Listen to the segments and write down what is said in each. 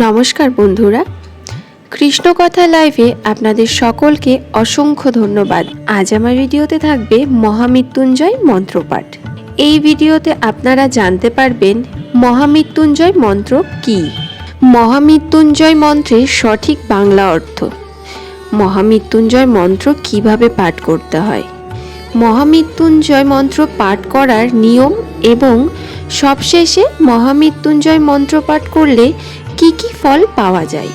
নমস্কার বন্ধুরা। কৃষ্ণকথা লাইভে আপনাদের সকলকে অসংখ্য ধন্যবাদ। আজ আমার ভিডিওতে থাকবে মহামৃত্যুঞ্জয় মন্ত্রপাঠ। এই ভিডিওতে আপনারা জানতে পারবেন মহামৃত্যুঞ্জয় মন্ত্র কি? মহামৃত্যুঞ্জয় মন্ত্রের সঠিক বাংলা অর্থ। মহামৃত্যুঞ্জয় মন্ত্র কীভাবে পাঠ করতে হয়? মহামৃত্যুঞ্জয় মন্ত্র পাঠ করার নিয়ম এবং সবশেষে মহামৃত্যুঞ্জয় মন্ত্র পাঠ করলে ফল পাওয়া যায়।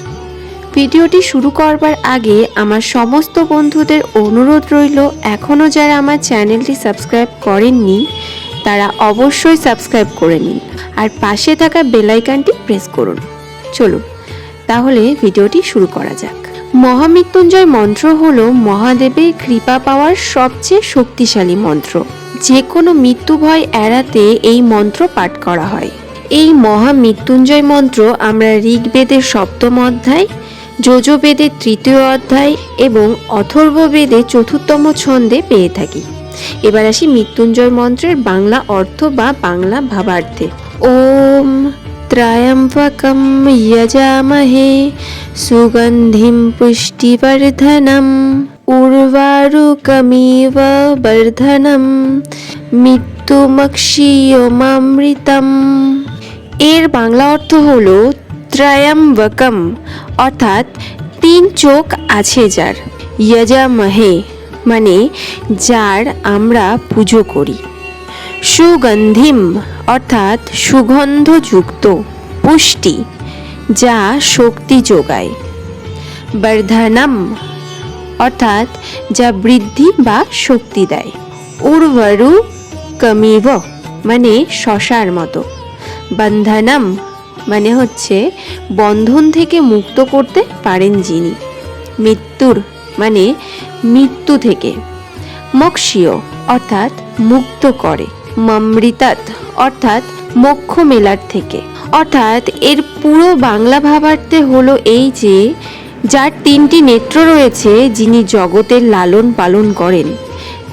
ভিডিওটি শুরু করবার আগে আমার সমস্ত বন্ধুদের অনুরোধ রইল এখনও যারা আমার চ্যানেলটি সাবস্ক্রাইব করেননি, তারা অবশ্যই সাবস্ক্রাইব করে নিন আর পাশে থাকা বেলাইকানটি প্রেস করুন। চলুন, তাহলে ভিডিওটি শুরু করা যাক। মহামৃত্যুঞ্জয় মন্ত্র হলো মহাদেবের কৃপা পাওয়ার সবচেয়ে শক্তিশালী মন্ত্র। যে কোনো মৃত্যু ভয় এড়াতে এই মন্ত্র পাঠ করা হয়। এই মহামৃত্যুঞ্জয় মন্ত্র আমরা ঋগ্বেদের সপ্তম অধ্যায় যজুর্বেদের তৃতীয় অধ্যায় এবং অথর্ববেদে চতুর্থম ছন্দে পেয়ে থাকি। এবার আসি মৃত্যুঞ্জয় মন্ত্রের বাংলা অর্থ বা বাংলা ভাবার্থে। ওম ত্রয়ম্বকম যজামহে সুগন্ধিম পুষ্টিবর্ধনম, উর্বারুকমিব বর্ধনম, মৃত্যুমক্ষীয়মামৃতম। এর বাংলা অর্থ হল ত্রয়ম্বকম, অর্থাৎ তিন চোখ আছে যার। যজামহে মানে যার আমরা পুজো করি। সুগন্ধিম, অর্থাৎ সুগন্ধযুক্ত পুষ্টি, যা শক্তি যোগায়। বর্ধনম, অর্থাৎ যা বৃদ্ধি বা শক্তি দেয়। উর্বরু কমিব মানে শশার মতো। বন্ধনম মানে হচ্ছে বন্ধন থেকে মুক্ত করতে পারেন যিনি। মৃত্যুর মানে মৃত্যু থেকে। মক্ষীয়, অর্থাৎ মুক্ত করে। মমৃতাত, অর্থাৎ মোক্ষ মেলার থেকে। অর্থাৎ এর পুরো বাংলা ভাবার্থে হলো এই যে, যার তিনটি নেত্র রয়েছে, যিনি জগতের লালন পালন করেন।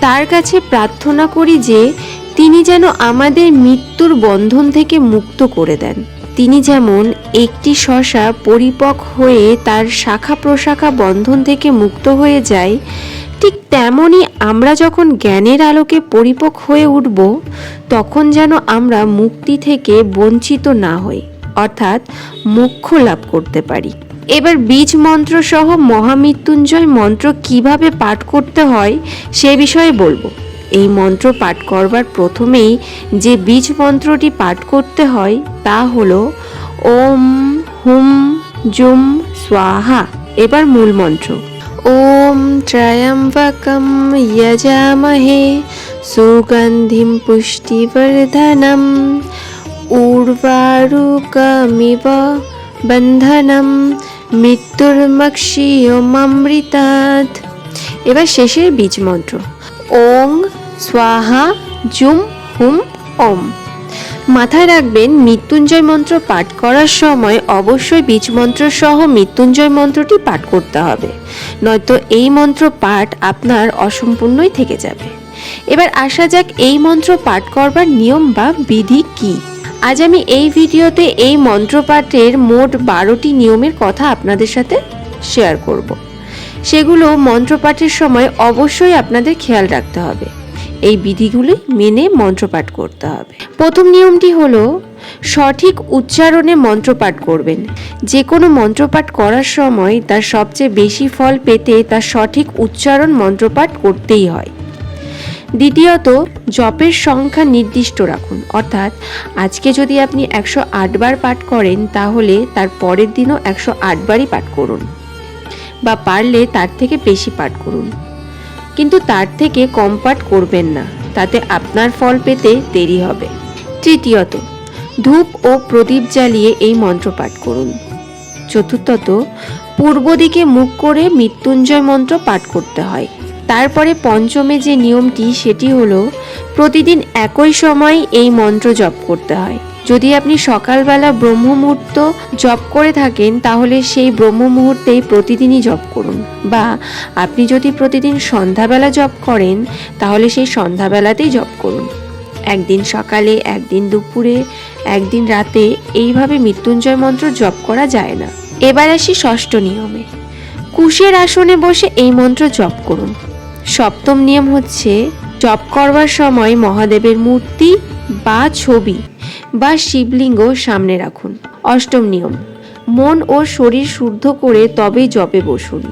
তার কাছে প্রার্থনা করি যে তিনি যেন আমাদের মৃত্যুর বন্ধন থেকে মুক্ত করে দেন। তিনি যেমন একটি শশা পরিপক হয়ে তার শাখা প্রশাখা বন্ধন থেকে মুক্ত হয়ে যায়, ঠিক তেমনই আমরা যখন জ্ঞানের আলোকে পরিপক হয়ে উঠব, তখন যেন আমরা মুক্তি থেকে বঞ্চিত না হই, অর্থাৎ মোক্ষ লাভ করতে পারি। এবার বীজ মন্ত্র সহ মহামৃত্যুঞ্জয় মন্ত্র কীভাবে পাঠ করতে হয়, সে বিষয়ে বলব। এই মন্ত্র পাঠ করবার প্রথমেই যে বীজ মন্ত্রটি পাঠ করতে হয় তা হল ওম হুম জুম স্বাহা। এবার মূল মন্ত্র। ওম ত্রয়ম্বকম যজামহে সুগন্ধিম পুষ্টিবর্ধনম উর্বারুকমিব বন্ধনম মৃত্যুর্মক্ষীয়মৃতাৎ এবার শেষের বীজ মন্ত্র। ওং স্বাহা, জুম, হুম, ওম। মাথায় রাখবেন, মৃত্যুঞ্জয় মন্ত্র পাঠ করার সময় অবশ্যই বীজ মন্ত্র সহ মৃত্যুঞ্জয় মন্ত্রটি পাঠ করতে হবে। নয়তো এই মন্ত্র পাঠ আপনার অসম্পূর্ণই থেকে যাবে। এবার আসা যাক এই মন্ত্র পাঠ করবার নিয়ম বা বিধি কি। আজ আমি এই ভিডিওতে এই মন্ত্র পাঠের মোট বারোটি নিয়মের কথা আপনাদের সাথে শেয়ার করব। সেগুলো মন্ত্রপাঠের সময় অবশ্যই আপনাদের খেয়াল রাখতে হবে। এই বিধিগুলি মেনে মন্ত্রপাঠ করতে হবে। প্রথম নিয়মটি হলো, সঠিক উচ্চারণে মন্ত্রপাঠ করবেন। যে কোনো মন্ত্রপাঠ করার সময় তার সবচেয়ে বেশি ফল পেতে তার সঠিক উচ্চারণ মন্ত্রপাঠ করতেই হয়। দ্বিতীয়ত, জপের সংখ্যা নির্দিষ্ট রাখুন। অর্থাৎ, আজকে যদি আপনি একশো বার পাঠ করেন, তাহলে তার পরের দিনও একশো বারই পাঠ করুন। বা পারলে তার থেকে বেশি পাঠ করুন। কিন্তু তার থেকে কম পাঠ করবেন না, তাতে আপনার ফল পেতে দেরি হবে। তৃতীয়ত, ধূপ ও প্রদীপ জ্বালিয়ে এই মন্ত্র পাঠ করুন। চতুর্থত, পূর্ব দিকে মুখ করে মৃত্যুঞ্জয় মন্ত্র পাঠ করতে হয়। তারপরে পঞ্চমে যে নিয়মটি, সেটি হলো, প্রতিদিন একই সময় এই মন্ত্র জপ করতে হয়। যদি আপনি সকালবেলা ব্রহ্ম মুহূর্ত জপ করে থাকেন, তাহলে সেই ব্রহ্ম মুহূর্তেই প্রতিদিনই জপ করুন। বা আপনি যদি প্রতিদিন সন্ধ্যাবেলা জপ করেন, তাহলে সেই সন্ধ্যাবেলাতেই জপ করুন। একদিন সকালে, একদিন দুপুরে, একদিন রাতে এইভাবে মৃত্যুঞ্জয় মন্ত্র জপ করা যায় না। এবার আসি ষষ্ঠ নিয়মে। কুশের আসনে বসে এই মন্ত্র জপ করুন। সপ্তম নিয়ম হচ্ছে, জপ করবার সময় মহাদেবের মূর্তি বা ছবি বা শিবলিঙ্গ সামনে রাখুন। অষ্টম নিয়ম, মন ও শরীর শুদ্ধ করে তবেই জপে বসুন।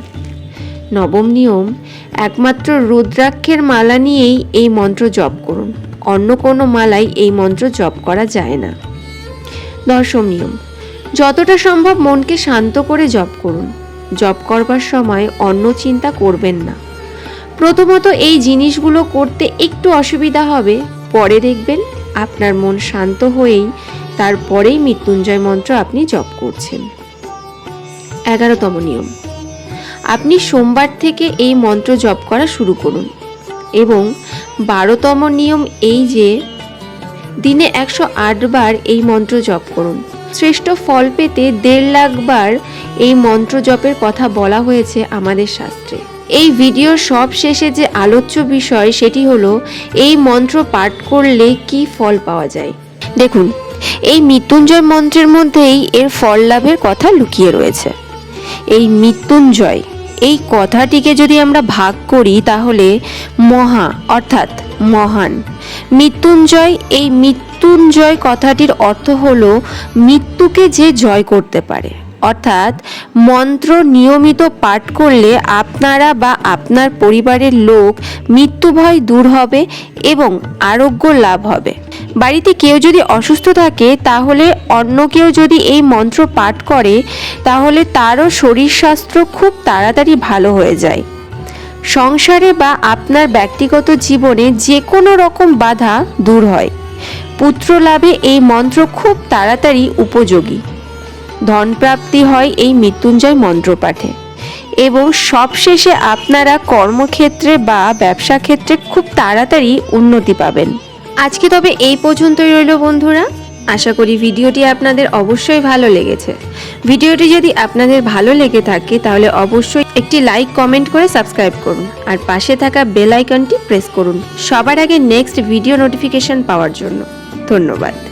নবম নিয়ম, একমাত্র রুদ্রাক্ষের মালা নিয়েই এই মন্ত্র জপ করুন। অন্য কোনো মালাই এই মন্ত্র জপ করা যায় না। দশম নিয়ম, যতটা সম্ভব মনকে শান্ত করে জপ করুন। জপ করবার সময় অন্য চিন্তা করবেন না। প্রথমত এই জিনিসগুলো করতে একটু অসুবিধা হবে, পরে দেখবেন আপনার মন শান্ত হয়েই তারপরেই মৃত্যুঞ্জয় মন্ত্র আপনি জপ করছেন। এগারোতম নিয়ম। আপনি সোমবার থেকে এই মন্ত্র জপ করা শুরু করুন এবং বারোতম নিয়ম এই যে, দিনে একশো আট বার এই মন্ত্র জপ করুন। শ্রেষ্ঠ ফল পেতে দেড় লাখ বার এই মন্ত্র জপের কথা বলা হয়েছে আমাদের শাস্ত্রে। এই ভিডিওর সব শেষে যে আলোচ্য বিষয় সেটি হলো, এই মন্ত্র পাঠ করলে কি ফল পাওয়া যায়? দেখুন, এই মৃত্যুঞ্জয় মন্ত্রের মধ্যেই এর ফল লাভের কথা লুকিয়ে রয়েছে। এই মৃত্যুঞ্জয়, এই কথাটিকে যদি আমরা ভাগ করি তাহলে মহা, অর্থাৎ মহান। মৃত্যুঞ্জয়, এই মৃত্যুঞ্জয় কথাটির অর্থ হলো, মৃত্যুকে যে জয় করতে পারে। অর্থাৎ মন্ত্র নিয়মিত পাঠ করলে আপনারা বা আপনার পরিবারের লোক মৃত্যু ভয় দূর হবে এবং আরোগ্য লাভ হবে। বাড়িতে কেউ যদি অসুস্থ থাকে, তাহলে অন্য কেউ যদি এই মন্ত্র পাঠ করে, তাহলে তারও শরীর স্বাস্থ্য খুব তাড়াতাড়ি ভালো হয়ে যায়। সংসারে বা আপনার ব্যক্তিগত জীবনে যে কোনো রকম বাধা দূর হয়। পুত্র লাভে এই মন্ত্র খুব তাড়াতাড়ি উপযোগী। ধনপ্রাপ্তি হয় এই মৃত্যুঞ্জয় মন্ত্র পাঠে এবং সবশেষে আপনারা কর্মক্ষেত্রে বা ব্যবসা ক্ষেত্রে খুব তাড়াতাড়ি উন্নতি পাবেন। আজকে তবে এই পর্যন্তই রইল বন্ধুরা। আশা করি ভিডিওটি আপনাদের অবশ্যই ভালো লেগেছে। ভিডিওটি যদি আপনাদের ভালো লেগে থাকে, তাহলে অবশ্যই একটি লাইক, কমেন্ট করে সাবস্ক্রাইব করুন। আর পাশে থাকা বেল আইকনটি প্রেস করুন। সবার আগে নেক্সট ভিডিও নোটিফিকেশন পাওয়ার জন্য। ধন্যবাদ।